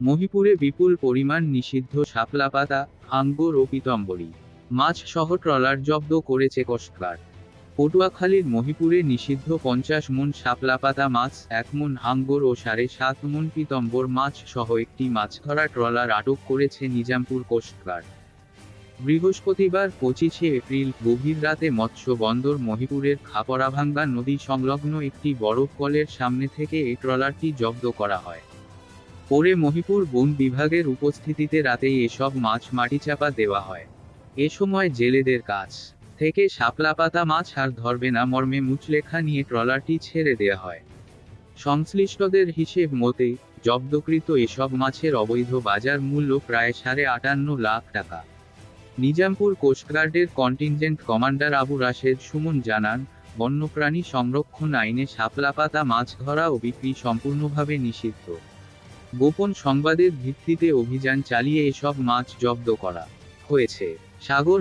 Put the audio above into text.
মহিপুরে বিপুল পরিমাণ নিষিদ্ধ শাপলা পাতা আঙ্গুর ও পিতম্বরী। মাছ সহ ট্রলার জব্দ করেছে কোস্টগার্ড। পটুয়াখালীর মহিপুরে নিষিদ্ধ পঞ্চাশ মন শাপলা পাতা মাছ, এক মন আঙ্গুর ও সাড়ে সাত মন পিতম্বর মাছ সহ একটি মাছ ধরা ট্রলার আটক করেছে নিজামপুর কোস্টগার্ড। বৃহস্পতিবার পঁচিশে এপ্রিল গভীর রাতে মৎস্য বন্দর মহিপুরের খাপড়াভাঙ্গা নদী সংলগ্ন একটি বরফ কলের সামনে থেকে এই ট্রলারটি জব্দ করা হয়। পরে মহিপুর বন বিভাগের উপস্থিতিতে রাতেই এসব মাছ মাটিচাপা দেওয়া হয়। এ সময় জেলেদের কাছ থেকে শাপলা পাতা মাছ আর ধরবে না মর্মে মুচলেখা নিয়ে ট্রলারটি ছেড়ে দেয়া হয়। সংশ্লিষ্টদের হিসেব মতে, জব্দকৃত এসব মাছের অবৈধ বাজার মূল্য প্রায় সাড়ে আটান্ন লাখ টাকা। নিজামপুর কোস্টগার্ডের কন্টিনজেন্ট কমান্ডার আবু রাশেদ সুমন জানান, বন্যপ্রাণী সংরক্ষণ আইনে শাপলা পাতা মাছ ধরা ও বিক্রি সম্পূর্ণভাবে নিষিদ্ধ। গোপন সংবাদের ভিত্তিতে অভিযান চালিয়ে এসব মাছ জব্দ করা হয়েছে। সাগর